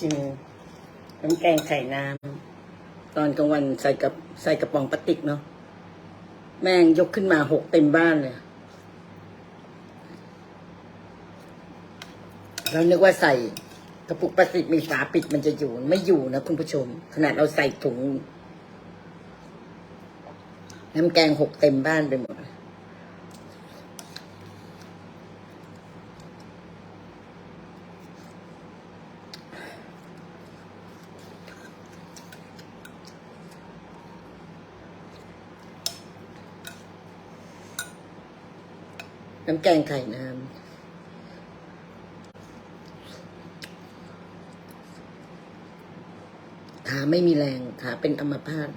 กินน้ำแกงไข่น้ำตอนกลางวันใส่กับใส่กระป๋องพลาสติกเนาะแม่งยกขึ้นมาหกเต็มบ้านเลยเรานึกว่าใส่กระปุกพลาสติกมีฝาปิดมันจะอยู่ ไม่อยู่นะคุณผู้ชม ขนาดเราใส่ถุง น้ำแกงหกเต็มบ้านไปหมดเลย น้ำแกงไข่น้ำขาไม่มีแรงขาเป็นอัมพาต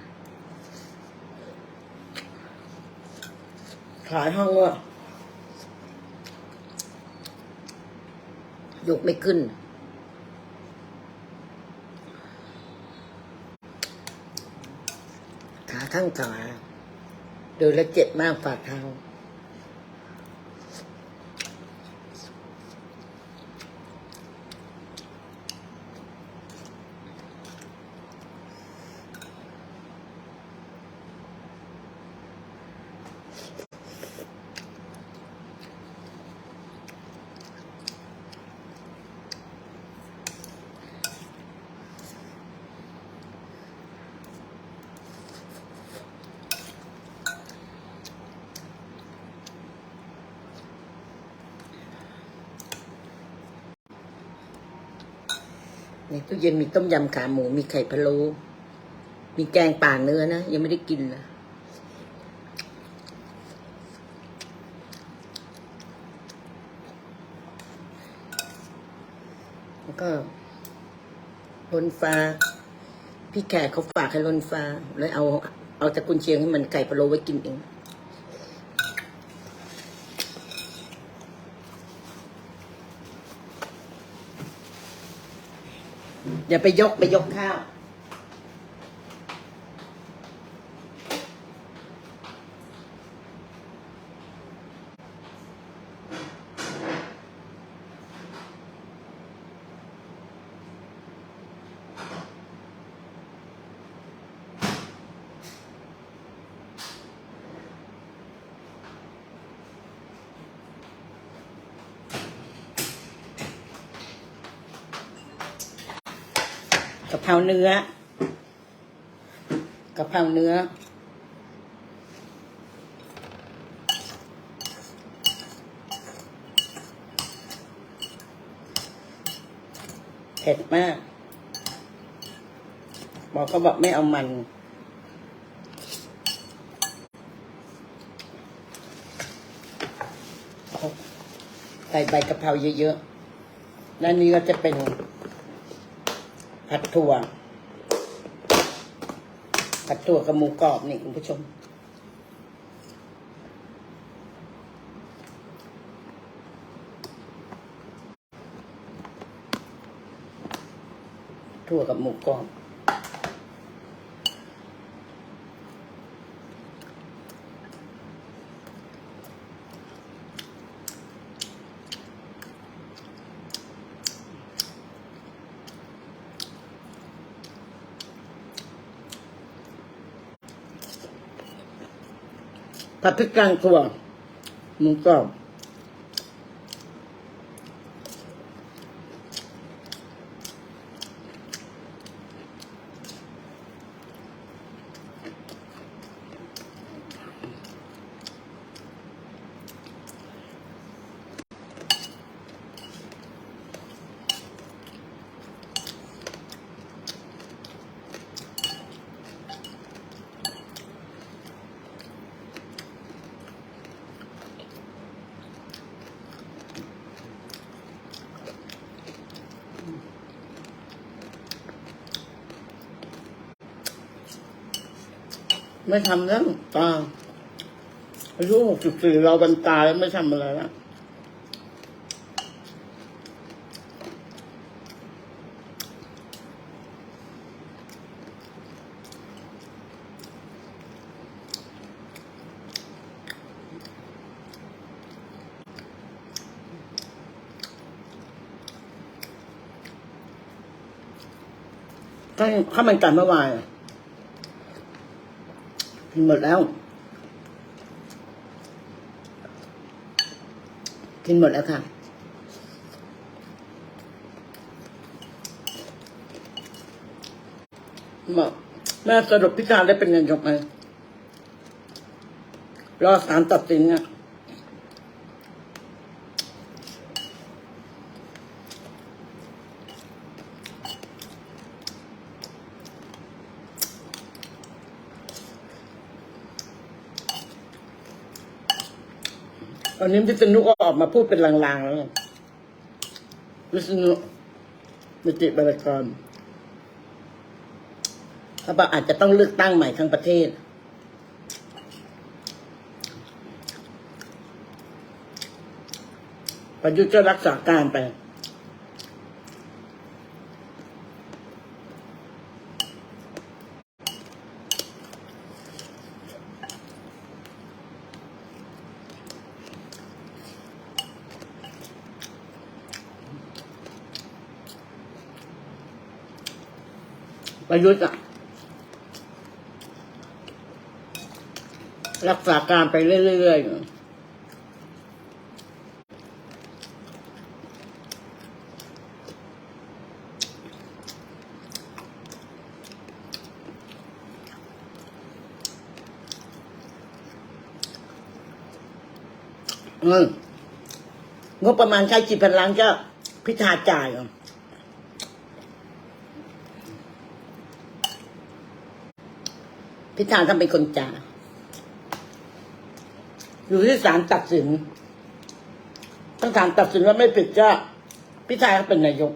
ขายห้องว่ะยกไม่ขึ้น ขาข้างขวาเดินแล้วเจ็บมากฝ่าเท้า ในตู้เย็นมีต้มยำขาหมู มีไข่พะโล้มีแกงป่าเนื้อนะ ยังไม่ได้กินนะแล้ว ก็ลนฟ้า พี่แขกเขาฝากให้ลนฟ้าเลยเอาเอาจากกุนเชียงให้มันไก่พะโล้ไว้กินเองอย่าไปยกไปยกข้าว เนื้อกะเพราเนื้อ เผ็ดมาก บอกก็บอกไม่เอามันใส่ใบกะเพราเยอะๆ แล้วนี้ก็จะเป็น ผัดถั่ว ผัดถั่วกับหมูกรอบนี่คุณผู้ชม ถั่วกับหมูกรอบ ผัดพริกกลางถั่วหมูกรอบ ไม่ทำแล้วตาอายุหกสิบสี่เราบรรตาแล้วไม่ทำอะไรแล้วข้าวมันไก่เมื่อวาน กินหมดแล้ว กินหมดแล้วค่ะบอกแม่สรุปพิการได้เป็นนายกไหมรอสารตัดสินอะ ตอนนี้พิษณุก็ออกมาพูดเป็นลางๆแล้ววิษณุมิติบรกรเขาบอกอาจจะต้องเลือกตั้งใหม่ทั้งประเทศ ประยุทธ์ก็รักษาการไป ประยุทธ์อะรักษาการไปเรื่อยๆอืมงบประมาณใช้กี่พันล้านก็พิธาจ่ายอะ พิธาทำเป็นคนจ่าอยู่ที่ศาลตัดสินถ้าศาลตัดสินว่าไม่ผิดก็พิธาก็เป็นนายก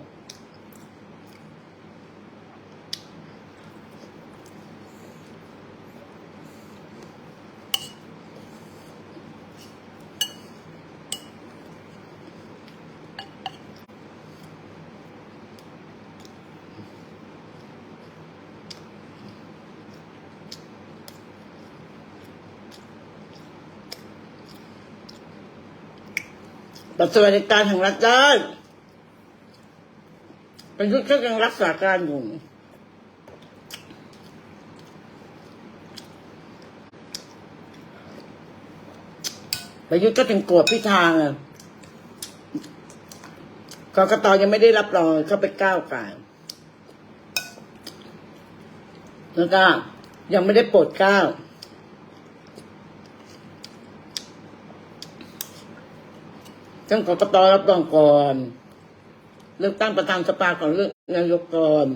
บัตรสวัสดิการแห่งรัฐได้ประยุทธ์ก็ยังรักษาการอยู่ประยุทธ์ก็ถึงโกรธพิธาไงกรกตยังไม่ได้รับรองเข้าไปก้าวไก่ายแล้วก็ยังไม่ได้โปรดก้าต้ องกกตรับรองก่อน เลือกตั้งประธานสภาก่อนเลือกนายกก่อน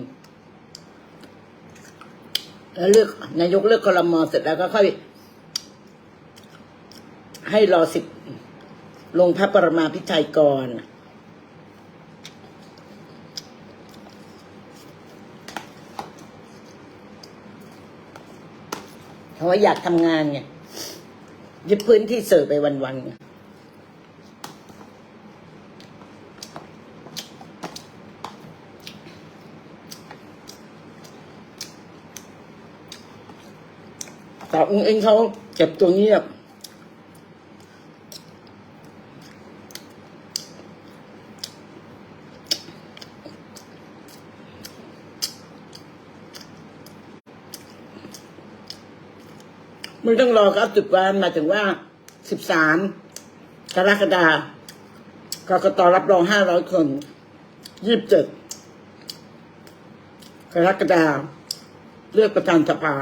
แล้วเลือกนายกเลือกคอรมอเสร็จแล้วก็ค่อย ให้รอสิบลงพระปรมาพิไทยก่อนเพราะว่าอยากทำงานไงยึดพื้นที่เสิร์ฟไปวันๆ ไงแต่อุ้งเองเขาเก็บตัวเงียบ ไม่ต้องรอครับสิบวันหมายถึงว่าสิบสามกรกฎาคมกกตรับรองห้าร้อยคนยี่สิบเจ็ดกรกฎาคมเลือกประธานสภา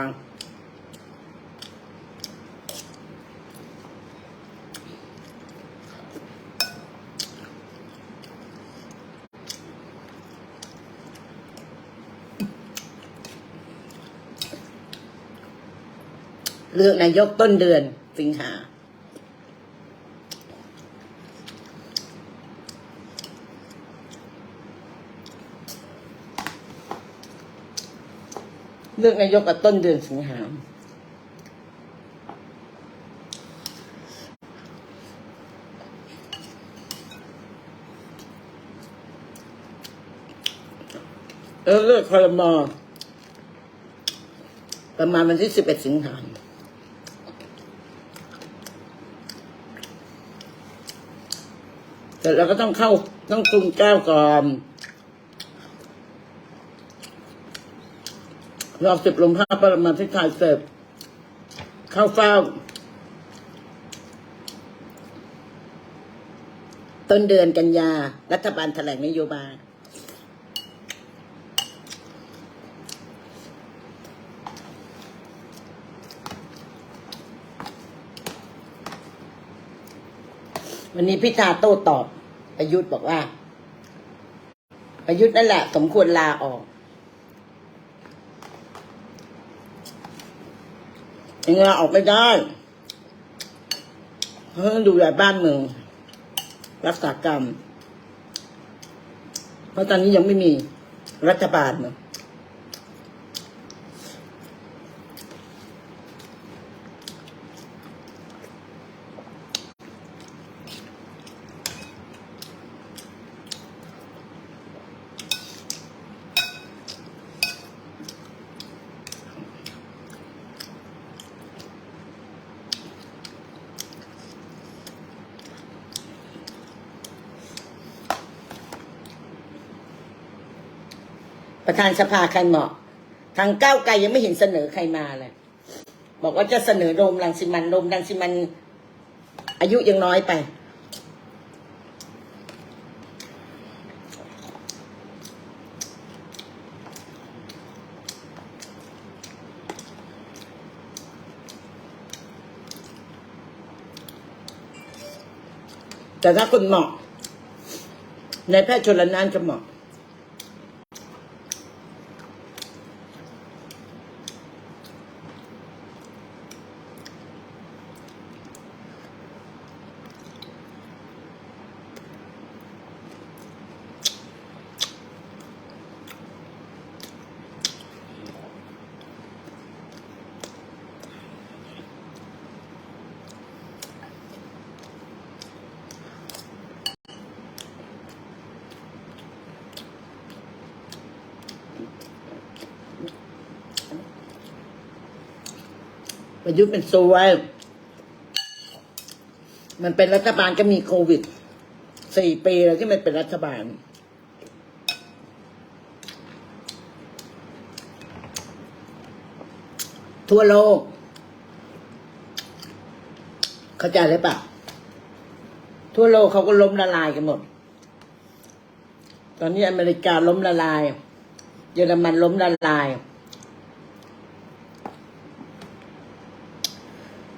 เลือกนายกต้นเดือนสิงหาเลือกนายกกับต้นเดือนสิงหาเลือกคอรมอประมาณวันที่สิบเอ็ดสิงหา แต่เราก็ต้องเข้าต้องกรุงแก้วก่อนรอบสิบลมพระประมาณที่ถ่ายเสร็จเข้าเฝ้า ต้นเดือนกันยา รัฐบาลแถลงนโยบายวันนี้พิธาโต้ตอบ ประยุทธ์บอกว่า ประยุทธ์นั่นแหละสมควรลาออกยังลาออกไม่ได้เพราะต้อดูแลบ้านเมืองรักษากรรม เพราะตอนนี้ยังไม่มีรัฐบาลเนาะ ธานสภาใครเหมาะ ทางก้าวไกลยังไม่เห็นเสนอใครมาเลย บอกว่าจะเสนอโรมรังสิมันโรมรังสิมัน อายุยังน้อยไป แต่ถ้าคนเหมาะ ในแพทย์ชนละนานจะเหมาะ ประยุทธ์เป็นซวยมันเป็นรัฐบาลก็มีโควิดสี่ปีแล้วที่มันเป็นรัฐบาล ทั่วโลก เข้าใจหรือเปล่า ทั่วโลกเขาก็ล้มละลายกันหมด ตอนนี้อเมริกาล้มละลาย เยอรมันล้มละลาย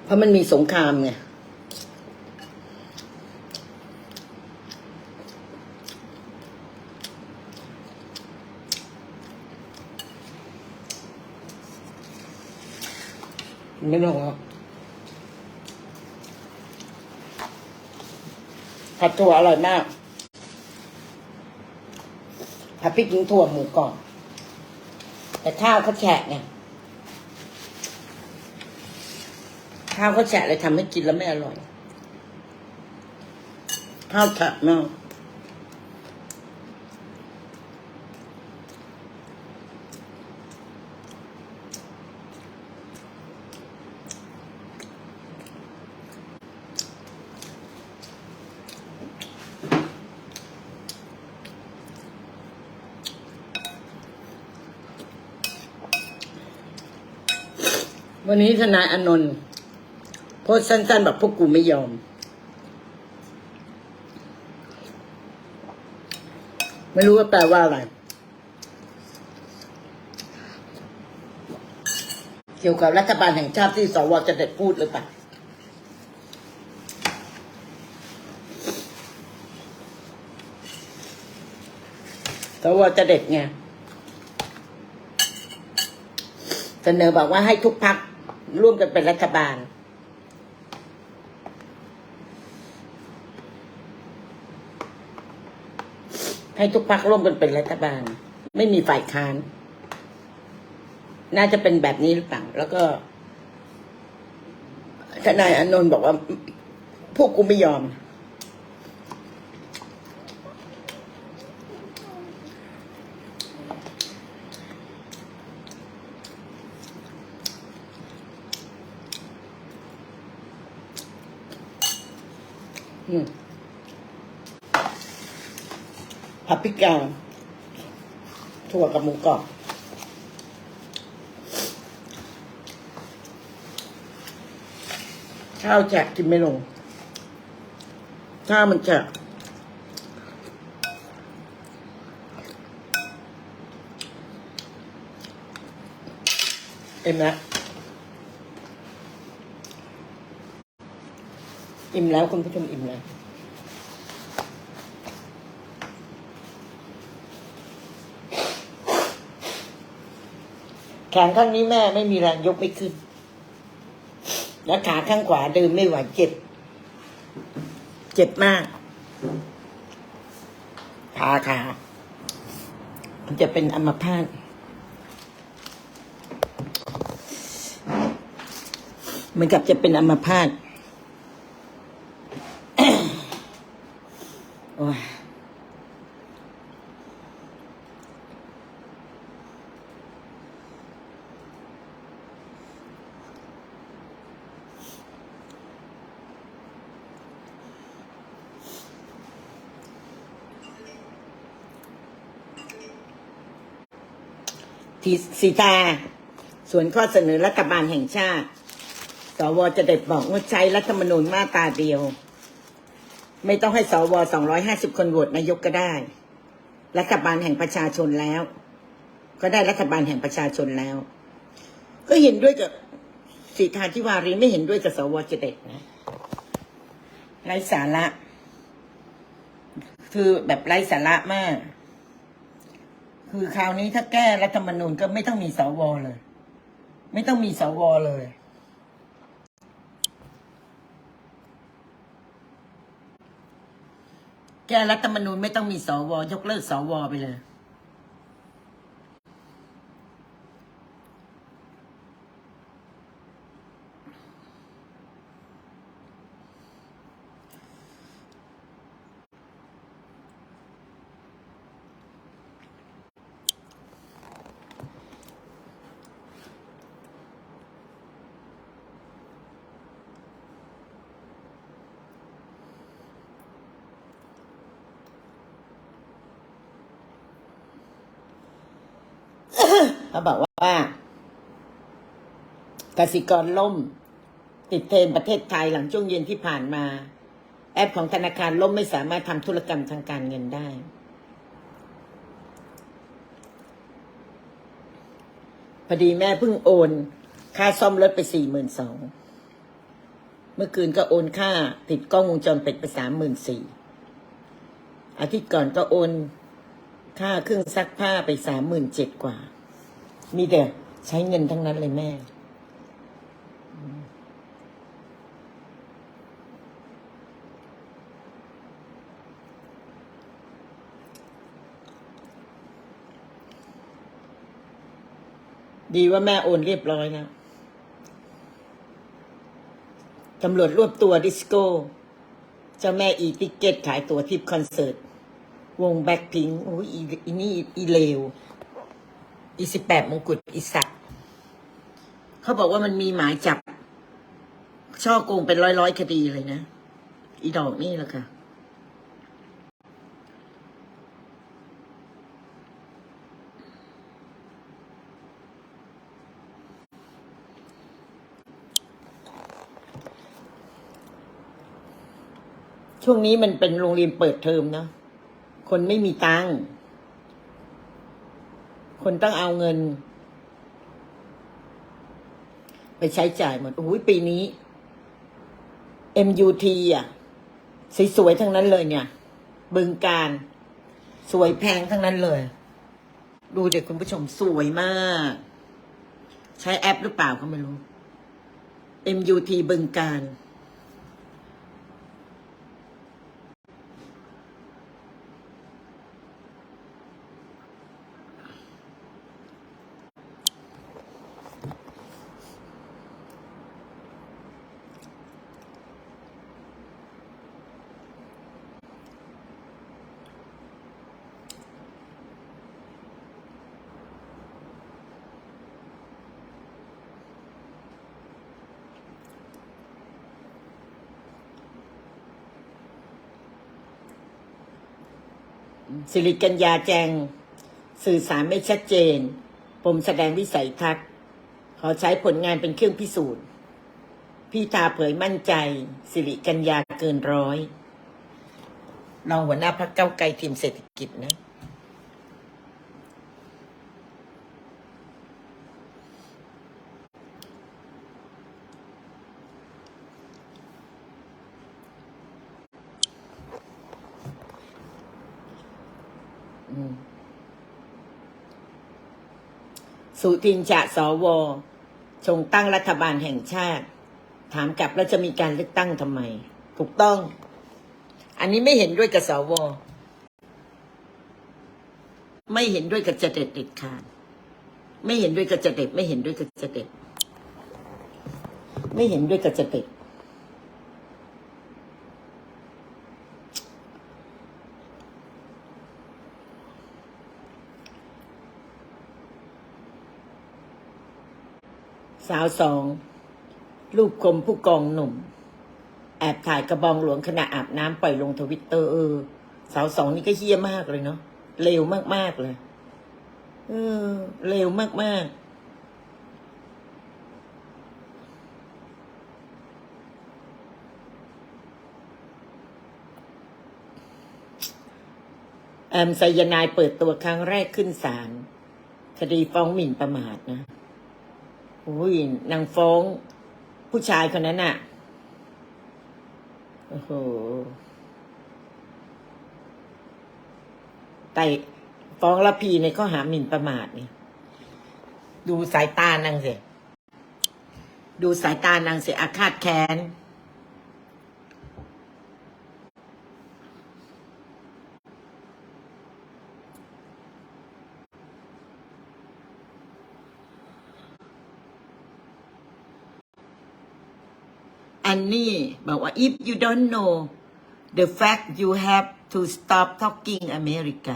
เพ ราะมันมีสงครามไงไม่ต้องหรอกผัดถั่วอร่อยมาก ผัดพริกยิงถั่วหมูกรอบแต่ข้าวเขาแฉะไง ข้าวเขาแฉะเลยทำให้กินแล้วไม่อร่อย ข้าวแฉะมากวันนี้ทนายอนนท์ โพสสั้นๆแบบพวกกูไม่ยอม ไม่รู้ว่าแปลว่าอะไร เกี่ยวกับรัฐบาลแห่งชาติที่สวจะเด็ดพูดหรือเปล่าสวจะเด็ดไงเสนอบอกว่าให้ทุกพักร่วมกันเป็นรัฐบาล ให้ทุกพักร่วมกันเป็นรัฐบาล ไม่มีฝ่ายค้าน น่าจะเป็นแบบนี้หรือเปล่า แล้วก็ทนายอนนท์บอกว่า พวกกูไม่ยอม พริกแกงถั่วกับหมูกรอบข้าวแจกกินไม่ลงข้าวมันแจกอิ่มแล้วอิ่มแล้วคุณผู้ชมอิ่มแล้ว แขนข้างนี้แม่ไม่มีแรงยกไม่ขึ้น แล้วขาข้างขวาเดินไม่ไหวเจ็บ เจ็บมากขาขาจะเป็นอัมพาตเหมือนกับจะเป็นอัมพาตีสีตา ส่วนข้อเสนอรัฐบาลแห่งชาติ สวจะเด็ดบอกงดใช้รัฐธรรมนูญมาตราเดียว ไม่ต้องให้สว250คนโหวตนายกก็ได้ รัฐบาลแห่งประชาชนแล้ว ก็ได้รัฐบาลแห่งประชาชนแล้ว ก็เห็นด้วยกับสีทาธิวารีไม่เห็นด้วยกับสวจะเด็ดนะไร้สาระ คือแบบไร้สาระมาก คือคราวนี้ถ้าแก้รัฐธรรมนูญก็ไม่ต้องมีสวเลย ไม่ต้องมีสวเลย แก้รัฐธรรมนูญไม่ต้องมีสวยกเลิกสวไปเลย เขาบอกว่ากสิกรล่ม ติดเทรนประเทศไทยหลังช่วงเย็นที่ผ่านมา แอปของธนาคารล่มไม่สามารถทำธุรกรรมทางการเงินได้พอดีแม่เพิ่งโอน ค่าซ่อมรถไปสี่หมื่นสองเมื่อคืนก็โอนค่า ติดกล้องวงจรปิดไปสามหมื่นสี่อาทิตย์ก่อนก็โอน ค่าเครื่องซักผ้าไปสามหมื่นเจ็ดกว่า มีแต่ใช้เงินทั้งนั้นเลยแม่ ดีว่าแม่โอนเรียบร้อยนะตำรวจรวบตัวดิสโก้ เจ้าแม่อีติเกตขายตั๋วทิปคอนเสิร์ต วงแบ็คพิงค์โอ้ยอีนี่อีเลว อีสิบแปดมงกุฎอีสัตว์เขาบอกว่ามันมีหมายจับ ช่อโกงเป็นร้อยร้อยคดีเลยนะ อีดอกนี่แหละค่ะ ช่วงนี้มันเป็นโรงเรียนเปิดเทอมเนาะคนไม่มีตังค์ คนต้องเอาเงิน ไปใช้จ่ายหมดโอ้ยปีนี้ MUT อะสวยๆทั้งนั้นเลยเนี่ย บึงการ สวยแพงทั้งนั้นเลย ดูเด็กคุณผู้ชมสวยมาก ใช้แอปหรือเปล่าก็ไม่รู้ MUT บึงการ สิริกัญญาแจง สื่อสารไม่ชัดเจน ผมแสดงวิสัยทัศน์ ขอใช้ผลงานเป็นเครื่องพิสูจน์ พี่ตาเผยมั่นใจ สิริกัญญาเกินร้อยรองหัวหน้าพักเก้าไกลทีมเศรษฐกิจนะ สุทินจะสวชงตั้งรัฐบาลแห่งชาติ ถามกลับแล้วจะมีการเลือกตั้งทำไม ถูกต้อง อันนี้ไม่เห็นด้วยกับสว ไม่เห็นด้วยกับจะเด็ดเด็ดขาดไม่เห็นด้วยกับจะเด็ดไม่เห็นด้วยกับจะเด็ดไม่เห็นด้วยกับจะเด็ด สาวสองลูกคมผู้กองหนุ่ม แอบถ่ายกระบองหลวงขณะอาบน้ำปล่อยลงทวิตเตอร์เออ สาวสองนี่ก็เฮี้ยมากเลยเนาะเร็วมากๆเลยเออเร็วมากๆแอมไซยานายเปิดตัวครั้งแรกขึ้นศาลคดีฟ้องหมิ่นประมาทนะ อุ้ยนางฟ้อง ผู้ชายคนนั้นน่ะ โอ้โหไต่ฟ้องละพีในข้อหาหมิ่นประมาทนี่ดูสายตานางสิ ดูสายตานางสิอาฆาตแค้น อันนี้บอกว่า if you don't know the fact you have to stop talking America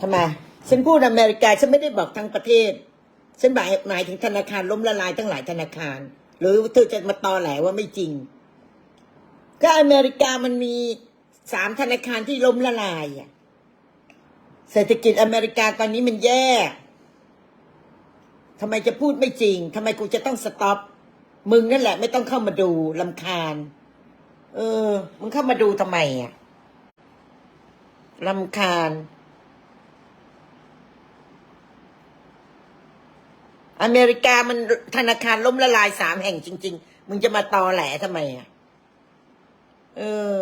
ทำไม ฉันพูดอเมริกา ฉันไม่ได้บอกทั้งประเทศ ฉันหมายหมายถึงธนาคารล้มละลายทั้งหลายธนาคาร หรือเธอจะมาตอแหลว่าไม่จริง ก็อเมริกามันมีสามธนาคารที่ล้มละลายอะเศรษฐกิจอเมริกาตอนนี้มันแย่ทำไมจะพูดไม่จริงทำไมกูจะต้องสต็อป มึงนั่นแหละ ไม่ต้องเข้ามาดูลำคาญ เออ มึงเข้ามาดูทำไมอะลำคาญ อเมริกามันธนาคารล้มละลายสามแห่งจริง ๆ มึงจะมาตอแหลทำไมอะ เออ